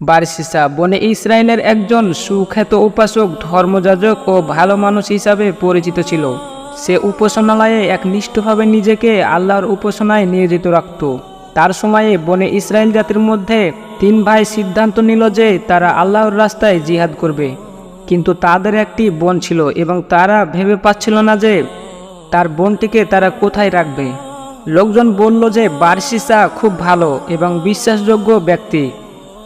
বারসিসা, বনে ইসরায়েলের একজন সুখ্যাত উপাসক, ধর্মযাজক ও ভালো মানুষ হিসাবে পরিচিত ছিল। সে উপাসনালয়ে একনিষ্ঠভাবে নিজেকে আল্লাহর উপাসনায় নিয়োজিত রাখত। তার সময়ে বনে ইসরায়েল জাতির মধ্যে তিন ভাই সিদ্ধান্ত নিল যে তারা আল্লাহর রাস্তায় জিহাদ করবে। কিন্তু তাদের একটি বোন ছিল এবং তারা ভেবে পাচ্ছিল না যে তার বোনটিকে তারা কোথায় রাখবে। লোকজন বলল যে বার্সিসা খুব ভালো এবং বিশ্বাসযোগ্য ব্যক্তি।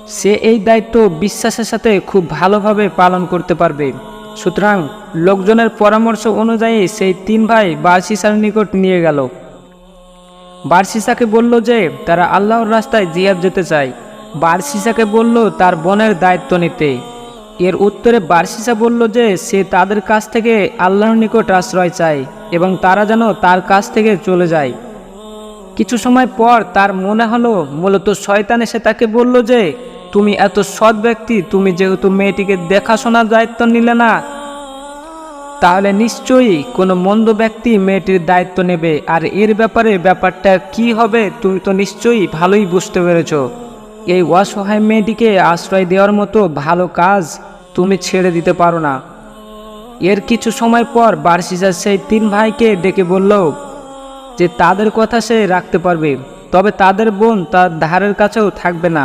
সে এই দায়িত্ব বিশ্বাসের সাথে খুব ভালোভাবে পালন করতে পারবে। সুতরাং লোকজনের পরামর্শ অনুযায়ী সেই তিন ভাই বার্সিসার নিকট নিয়ে গেল। বার্সিসাকে বলল যে তারা আল্লাহর রাস্তায় জিয়াদ যেতে চায়। বার্সিসাকে বলল তার বোনের দায়িত্ব নিতে। এর উত্তরে বার্সিসা বলল যে সে তাদের কাছ থেকে আল্লাহর নিকট আশ্রয় চায় এবং তারা যেন তার কাছ থেকে চলে যায়। কিছু সময় পর তার মনে হলো, মূলত শয়তান এসে তাকে বলল যে তুমি এত সৎ ব্যক্তি, তুমি যেহেতু মেয়েটিকে দেখাশোনার দায়িত্ব নিলে না, তাহলে নিশ্চয়ই কোনো মন্দ ব্যক্তি মেয়েটির দায়িত্ব নেবে। আর এর ব্যাপারে ব্যাপারটা কি হবে, তুমি তো নিশ্চয়ই ভালোই বুঝতে পেরেছ। এই অসহায় মেয়েটিকে আশ্রয় দেওয়ার মতো ভালো কাজ তুমি ছেড়ে দিতে পারো না। এর কিছু সময় পর বার্ষিসা সেই তিন ভাইকে ডেকে বলল যে তাদের কথা সে রাখতে পারবে, তবে তাদের বোন তার ধারের কাছেও থাকবে না।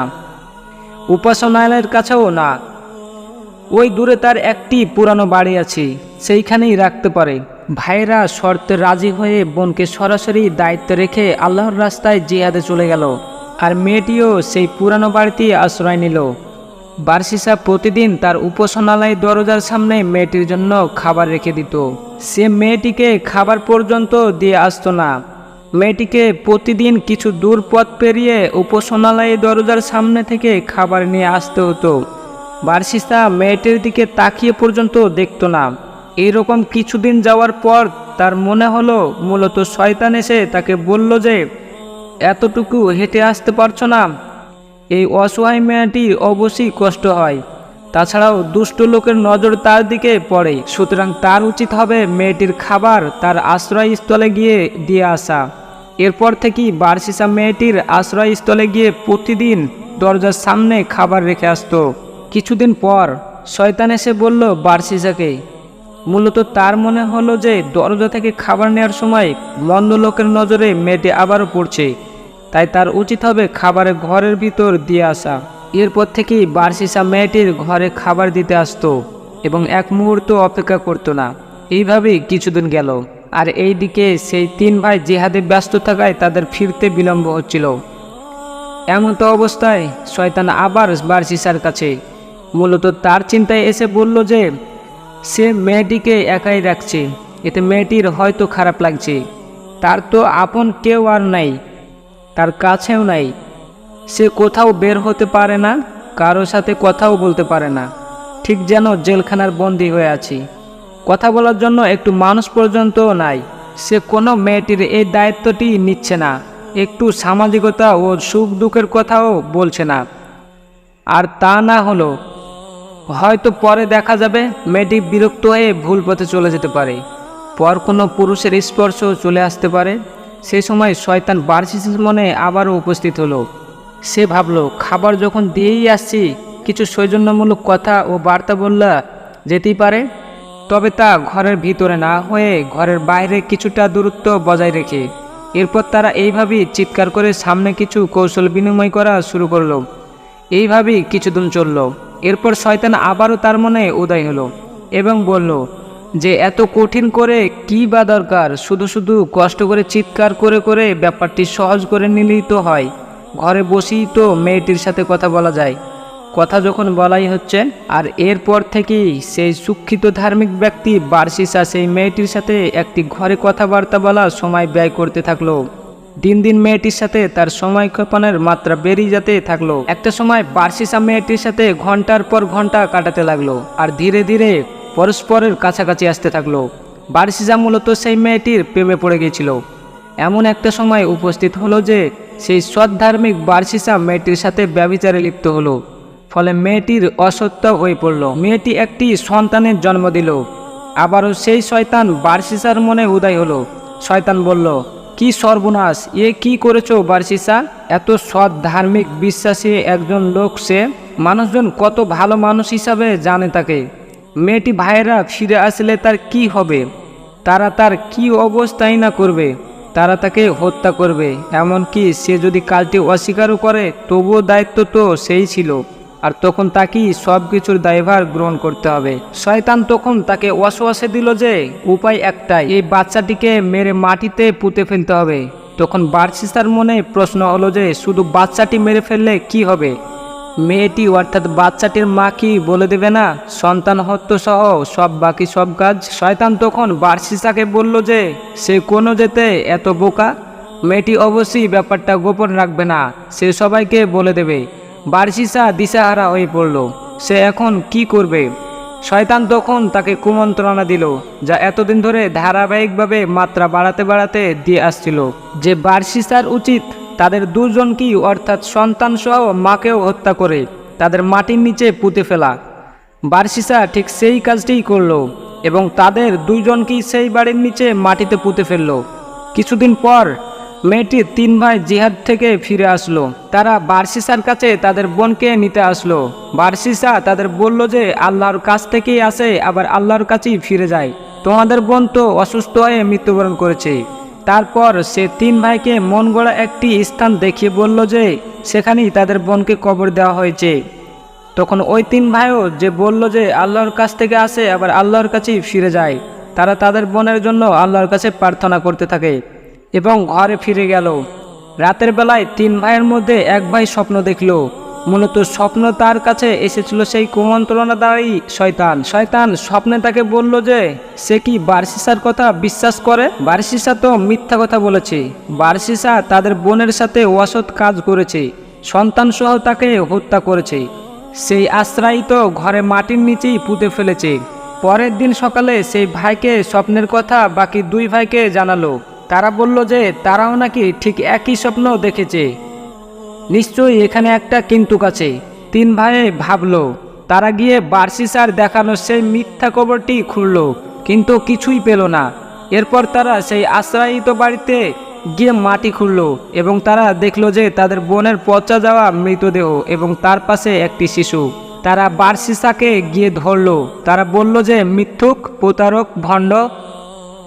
উপাসনালয়ের কাছেও না। ওই দূরে তার একটি পুরানো বাড়ি আছে, সেইখানেই রাখতে পারে। ভাইরা শর্তে রাজি হয়ে বোনকে সরাসরি দায়িত্ব রেখে আল্লাহর রাস্তায় জিহাদে চলে গেল, আর মেয়েটিও সেই পুরানো বাড়িতে আশ্রয় নিল। বার্ষিসা প্রতিদিন তার উপাসনালয় দরজার সামনে মেয়েটির জন্য খাবার রেখে দিত। সে মেয়েটিকে খাবার পর্যন্ত দিয়ে আসতো না। মেয়েটিকে প্রতিদিন কিছু দূর পথ পেরিয়ে উপাসনালয় দরজার সামনে থেকে খাবার নিয়ে আসতে হতো। বার্ষিসা মেয়েটির দিকে তাকিয়ে পর্যন্ত দেখত না। এরকম কিছুদিন যাওয়ার পর তার মনে হলো, মূলত শয়তান এসে তাকে বলল যে, এতটুকু হেঁটে আসতে পারছ না। এই অসহায় মেয়েটির অবশ্যই কষ্ট হয়। তাছাড়াও দুষ্ট লোকের নজর তার দিকে পড়ে। সুতরাং তার উচিত হবে মেয়েটির খাবার তার আশ্রয়স্থলে গিয়ে দিয়ে আসা। এরপর থেকেই বার্ষিসা মেয়েটির আশ্রয়স্থলে গিয়ে প্রতিদিন দরজার সামনে খাবার রেখে আসতো। কিছুদিন পর শয়তান এসে বলল বার্ষিসাকে মূলত তার মনে হলো যে দরজা থেকে খাবার নেওয়ার সময় মন্দ লোকের নজরে মেয়েটি আবারও পড়ছে। তাই তার উচিত হবে খাবারের ঘরের ভিতর দিয়ে আসা। এরপর থেকেই বার্ষিসা মেয়েটির ঘরে খাবার দিতে আসতো এবং এক মুহূর্ত অপেক্ষা করতো না। এইভাবেই কিছুদিন গেল। আর এই দিকে সেই তিন ভাই জেহাদে ব্যস্ত থাকায় তাদের ফিরতে বিলম্ব হচ্ছিল। এমন তো অবস্থায় শয়তান আবার বার্ষিসার কাছে। মূলত তার চিন্তায় এসে বলল যে, সে মেয়েটিকে একাই রাখছে। এতে মেয়েটির হয়তো খারাপ লাগছে। তার তো আপন কেউ আর নাই। তার কাছেও নাই। সে কোথাও বের হতে পারে না, কারও সাথে কথাও বলতে পারে না। ঠিক যেন জেলখানার বন্দি হয়ে আছি। কথা বলার জন্য একটু মানুষ পর্যন্তও নাই। সে কোনো মেয়েটির এই দায়িত্বটি নিচ্ছে না। একটু সামাজিকতা ও সুখ দুঃখের কথাও বলছে না। আর তা না হলো, হয়তো পরে দেখা যাবে মেয়েটি বিরক্ত হয়ে ভুল পথে চলে যেতে পারে। পর কোনো পুরুষের স্পর্শ চলে আসতে পারে। সেই সময় শয়তান বার্ষিসের মনে আবারও উপস্থিত হলো। সে ভাবলো, খাবার যখন দিয়েই আসছি, কিছু সৌজন্যমূলক কথা ও বার্তা বললা যেতেই পারে। তবে তা ঘরের ভিতরে না হয়ে ঘরের বাইরে কিছুটা দূরত্ব বজায় রেখে এরপর তারা এইভাবেই চিৎকার করে সামনে কিছু কৌশল বিনিময় করা শুরু করল। এইভাবেই কিছুদিন চলল। এরপর শয়তান আবারও তার মনে উদয় হলো এবং বলল, যে এত কঠিন করে কি বা দরকার? শুধু শুধু কষ্ট করে চিৎকার করে করে ব্যাপারটি সহজ করে নিলেই তো হয়। ঘরে বসেই তো মেয়েটির সাথে কথা বলা যায়। কথা যখন বলাই হচ্ছে, আর এরপর থেকেই সেই শিক্ষিত ধার্মিক ব্যক্তি বার্ষিসা সেই মেয়েটির সাথে একটি ঘরে কথাবার্তা বলা সময় ব্যয় করতে থাকল। দিন দিন মেয়েটির সাথে তার সময় ক্ষেপণের মাত্রা বেরিয়ে যেতে থাকল। একটা সময় বার্ষিসা মেয়েটির সাথে ঘণ্টার পর ঘণ্টা কাটাতে লাগল, আর ধীরে ধীরে পরস্পরের কাছাকাছি আসতে থাকল। বার্ষিসা মূলত সেই মেয়েটির প্রেমে পড়ে গিয়েছিল এমন একটা সময় উপস্থিত হলো যে সেই সৎধার্মিক বার্ষিসা মেয়েটির সাথে ব্যবিচারে লিপ্ত হলো। ফলে মেয়েটির অসত্য হয়ে পড়ল। মেয়েটি একটি সন্তানের জন্ম দিল। আবারও সেই শয়তান বার্ষিসার মনে উদয় হলো। শয়তান বলল, কি সর্বনাশ, এ কি করেছ বার্ষিসা? এত সৎ ধার্মিক বিশ্বাসী একজন লোক সে, মানুষজন কত ভালো মানুষ হিসাবে জানে তাকে। মেয়েটি ভাইয়েরা ফিরে আসলে তার কি হবে? তারা তার কি অবস্থাই না করবে? তারা তাকে হত্যা করবে। এমনকি সে যদি কাজটি অস্বীকারও করে, তবুও দায়িত্ব তো সেই ছিল। আর তখন তাকেই সব কিছুর দায়ভার গ্রহণ করতে হবে। শয়তান তখন তাকে ওয়াসওয়াসে দিল যে, উপায় একটাই, এই বাচ্চাটিকে মেরে মাটিতে পুঁতে ফেলতে হবে। তখন বার্সিসার মনে প্রশ্ন হলো যে, শুধু বাচ্চাটি মেরে ফেললে কি হবে? মেয়েটি অর্থাৎ বাচ্চাটির মা কি বলে দেবে না? সন্তান হত্য সহ সব বাকি সব কাজ শয়তান তখন বার্সিসাকে বলল যে, সে কোনো যেতে এত বোকা? মেয়েটি অবশ্যই ব্যাপারটা গোপন রাখবে না। সে সবাইকে বলে দেবে। বার্সিসা দিশাহারা হয়ে পড়ল। সে এখন কি করবে? শয়তান তখন তাকে কুমন্ত্রণা দিল, যা এতদিন ধরে ধারাবাহিকভাবে মাত্রা বাড়াতে বাড়াতে দিয়ে আসছিল। যে বার্সিসার উচিত তাদের দুজনকেই অর্থাৎ সন্তান সহ মাকেও হত্যা করে তাদের মাটির নিচে পুঁতে ফেলা। বার্সিসা ঠিক সেই কাজটিই করল এবং তাদের দুইজনকেই সেই বাড়ির নিচে মাটিতে পুঁতে ফেলল। কিছুদিন পর মেয়েটির তিন ভাই জিহাদ থেকে ফিরে আসলো। তারা বার্সিসার কাছে তাদের বোনকে নিতে আসলো। বার্সিসা তাদের বলল যে, আল্লাহর কাছ থেকেই আসে, আবার আল্লাহর কাছেই ফিরে যায়। তোমাদের বোন তো অসুস্থ হয়ে মৃত্যুবরণ করেছে। তারপর সে তিন ভাইকে মন গড়া একটি স্থান দেখিয়ে বলল যে, সেখানেই তাদের বোনকে কবর দেওয়া হয়েছে। তখন ওই তিন ভাইও যে বলল যে, আল্লাহর কাছ থেকে আসে, আবার আল্লাহর কাছেই ফিরে যায়। তারা তাদের বোনের জন্য আল্লাহর কাছে প্রার্থনা করতে থাকে এবং ঘরে ফিরে গেল। রাতের বেলায় তিন ভাইয়ের মধ্যে এক ভাই স্বপ্ন দেখল। মূলত স্বপ্ন তার কাছে এসেছিল সেই কুমন্ত্রণাদারী শয়তান। শয়তান স্বপ্নে তাকে বলল যে, সে কি বার্সিসার কথা বিশ্বাস করে? বার্সিসা তো মিথ্যা কথা বলেছে। বার্সিসা তাদের বোনের সাথে অসৎ কাজ করেছে। সন্তান সহ তাকে হত্যা করেছে। সেই আশ্রায়িত ঘরে মাটির নিচেই পুঁতে ফেলেছে। পরের দিন সকালে সেই ভাইকে স্বপ্নের কথা বাকি দুই ভাইকে জানালো। তারা বলল যে, তারাও নাকি ঠিক একই স্বপ্ন দেখেছে। নিশ্চয়ই এখানে একটা কিন্তুক আছে। তিন ভাইয়ে ভাবল, তারা গিয়ে বার্সিসার দেখানো সেই মিথ্যা কবরটি খুলল কিন্তু কিছুই পেল না। এরপর তারা সেই আশ্রায়িত বাড়িতে গিয়ে মাটি খুলল এবং তারা দেখল যে তাদের বোনের পচা যাওয়া মৃতদেহ এবং তার পাশে একটি শিশু। তারা বার্সিসাকে গিয়ে ধরলো, তারা বলল যে, মিথ্যুক, প্রতারক, ভণ্ড,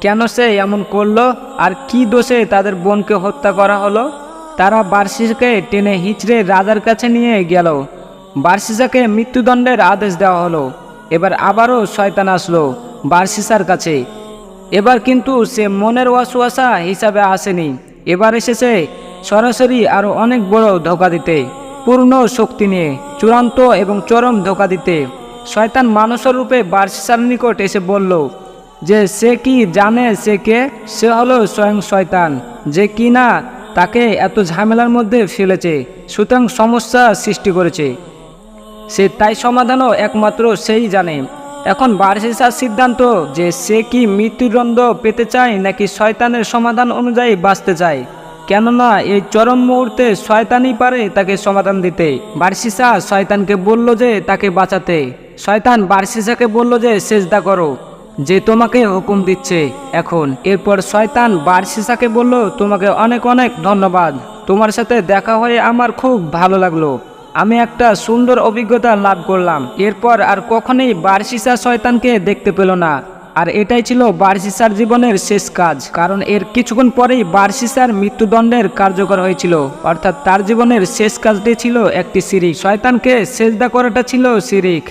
কেন সে এমন করল? আর কি দোষে তাদের বোনকে হত্যা করা হলো? তারা বার্সিসাকে টেনে হিচড়ে রাজার কাছে নিয়ে গেল। বার্সিসাকে মৃত্যুদণ্ডের আদেশ দেওয়া হলো। এবার আবারও শয়তান আসলো বার্সিসার কাছে। এবার কিন্তু সে মনের ওয়াসওয়াসা হিসাবে আসেনি। এবার এসেছে সরাসরি আরও অনেক বড় ধোকা দিতে, পূর্ণ শক্তি নিয়ে, চূড়ান্ত এবং চরম ধোকা দিতে। শয়তান মানুষের রূপে বার্সিসার নিকট এসে বলল, যে সে কি জানে সে কে? সে হলো স্বয়ং শয়তান। যে কি না তাকে এত ঝামেলার মধ্যে ফেলেছে, সুতরাং সমস্যা সৃষ্টি করেছে। সে তাই সমাধানও একমাত্র সেই জানে। এখন বার্সিসার সিদ্ধান্ত যে সে কি মৃত্যুদণ্ড পেতে চায় নাকি শয়তানের সমাধান অনুযায়ী বাঁচতে চায়, কেননা এই চরম মুহূর্তে শয়তানই পারে তাকে সমাধান দিতে। বার্সিসা শয়তানকে বলল যে তাকে বাঁচাতে। শয়তান বার্সিসাকে বলল যে সেজদা করো। যে তোমাকে হুকুম দিচ্ছে। এখন এরপর শয়তান বার্সিসাকে বলল, তোমাকে অনেক অনেক ধন্যবাদ। তোমার সাথে দেখা হয়ে আমার খুব ভালো লাগল। আমি একটা সুন্দর অভিজ্ঞতা লাভ করলাম। এরপর আর কখনোই বার্সিসা শয়তানকে দেখতে পেল না। আর এটাই ছিল বার্সিসার জীবনের শেষ কাজ। কারণ এর কিছুক্ষণ পরেই বার্সিসার মৃত্যুদণ্ডের কার্যকর হয়েছিল। অর্থাৎ তার জীবনের শেষ কাজটি ছিল একটি সিরিক শয়তানকে সেজদা করাটা ছিল সিরিক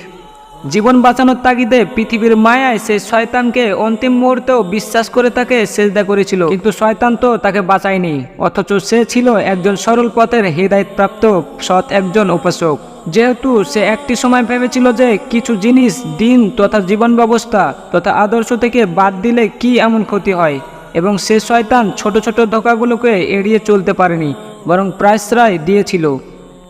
জীবন বাঁচানোর তাগিদে পৃথিবীর মায়ায় সে শয়তানকে অন্তিম মুহূর্তেও বিশ্বাস করে তাকে সেজদা করেছিল। কিন্তু শয়তান তো তাকে বাঁচায়নি, অথচ সে ছিল একজন সরল পথের হৃদায়তপ্রাপ্ত সৎ একজন উপাসক। যেহেতু সে একটি সময় ভেবেছিল যে কিছু জিনিস, দিন তথা জীবন ব্যবস্থা তথা আদর্শ থেকে বাদ দিলে কি এমন ক্ষতি হয়? এবং সে শয়তান ছোট ছোট ধোকাগুলোকে এড়িয়ে চলতে পারেনি, বরং প্রায়শ্রয় দিয়েছিল।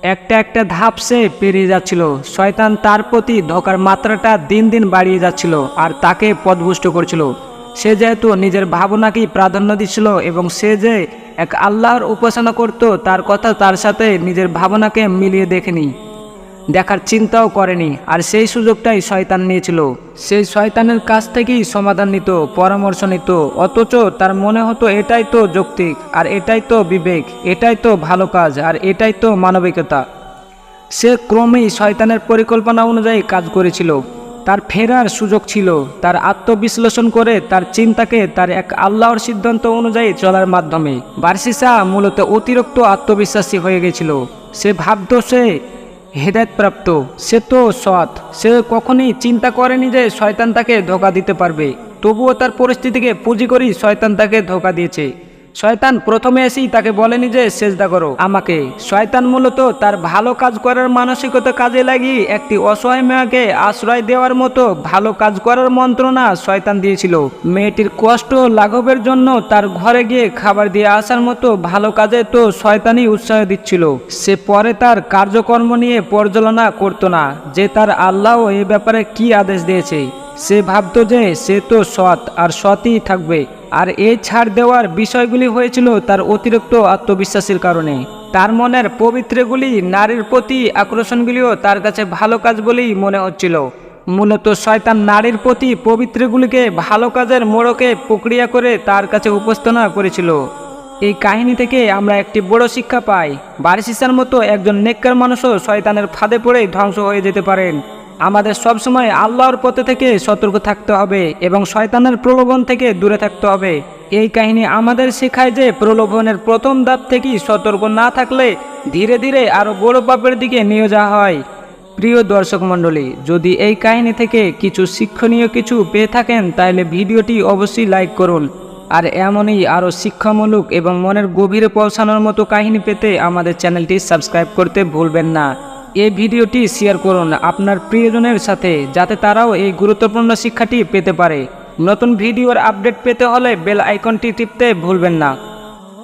একটা একটা ধাপ সে পেরিয়ে যাচ্ছিল। শয়তান তার প্রতি ধোকার মাত্রাটা দিন দিন বাড়িয়ে যাচ্ছিল আর তাকে পদভুষ্ট করছিল। সে যেহেতু নিজের ভাবনাকেই প্রাধান্য দিচ্ছিল এবং সে যে এক আল্লাহর উপাসনা করত, তার কথা তার সাথে নিজের ভাবনাকে মিলিয়ে দেখেনি। দেখার চিন্তাও করেনি। আর সেই সুযোগটাই শয়তান নিয়েছিল। সেই শয়তানের কাছ থেকেই সমাধান নিত, পরামর্শ নিত। অথচ তার মনে হতো, এটাই তো যৌক্তিক, আর এটাই তো বিবেক, এটাই তো ভালো কাজ, আর এটাই তো মানবিকতা। সে ক্রমেই শয়তানের পরিকল্পনা অনুযায়ী কাজ করেছিল। তার ফেরার সুযোগ ছিল। তার আত্মবিশ্লেষণ করে তার চিন্তাকে তার এক আল্লাহর সিদ্ধান্ত অনুযায়ী চলার মাধ্যমে। বার্সিসা মূলত অতিরিক্ত আত্মবিশ্বাসী হয়ে গেছিল। সে ভাবত সে হেদায়তপ্রাপ্ত সে তো সৎ। সে কখনই চিন্তা করেনি যে শয়তান তাকে ধোকা দিতে পারবে। তবুও তার পরিস্থিতিকে পুঁজি করেই শয়তান তাকে ধোকা দিয়েছে। শয়তান প্রথমে এসেই তাকে বলেনি যে, সেজদা করো। আমাকে, শয়তান মূলত তার ভালো কাজ করার মানসিকতা কাজে লাগিয়ে একটি অসহায় মেয়েকে আশ্রয় দেওয়ার মতো ভালো কাজ করার মন্ত্রণা শয়তান দিয়েছিল। মেয়েটির কষ্ট লাঘবের জন্য তার ঘরে গিয়ে খাবার দিয়ে আসার মতো ভালো কাজে তো শয়তানই উৎসাহ দিচ্ছিল। সে পরে তার কার্যকর্ম নিয়ে পর্যালোচনা করতো না যে, তার আল্লাহ এ ব্যাপারে কি আদেশ দিয়েছে? সে ভাবতো যে, সে তো সৎ আর সৎই থাকবে। আর এই ছাড় দেওয়ার বিষয়গুলি হয়েছিল তার অতিরিক্ত আত্মবিশ্বাসের কারণে। তার মনের পবিত্রগুলি নারীর প্রতি আকর্ষণগুলিও তার কাছে ভালো কাজ বলেই মনে হচ্ছিল। মূলত শয়তান নারীর প্রতি পবিত্রগুলিকে ভালো কাজের মোড়কে প্রক্রিয়া করে তার কাছে উপস্থাপনা করেছিল। এই কাহিনী থেকে আমরা একটি বড় শিক্ষা পাই। বারিসিসার মতো একজন নেককার মানুষও শয়তানের ফাঁদে পড়ে ধ্বংস হয়ে যেতে পারেন। আমাদের সবসময় আল্লাহর পথে থেকে সতর্ক থাকতে হবে এবং শয়তানের প্রলোভন থেকে দূরে থাকতে হবে। এই কাহিনী আমাদের শেখায় যে প্রলোভনের প্রথম ধাপ থেকেই সতর্ক না থাকলে ধীরে ধীরে আরও বড় পাপের দিকে নিয়ে যাওয়া হয়। প্রিয় দর্শক মণ্ডলী, যদি এই কাহিনী থেকে কিছু শিক্ষণীয় কিছু পেয়ে থাকেন, তাহলে ভিডিওটি অবশ্যই লাইক করুন। আর এমনই আরও শিক্ষামূলক এবং মনের গভীরে পৌঁছানোর মতো কাহিনী পেতে আমাদের চ্যানেলটি সাবস্ক্রাইব করতে ভুলবেন না। এই ভিডিওটি শেয়ার করুন আপনার প্রিয়জনের সাথে, যাতে তারাও এই গুরুত্বপূর্ণ শিক্ষাটি পেতে পারে। নতুন ভিডিওর আপডেট পেতে হলে বেল আইকনটি টিপতে ভুলবেন না।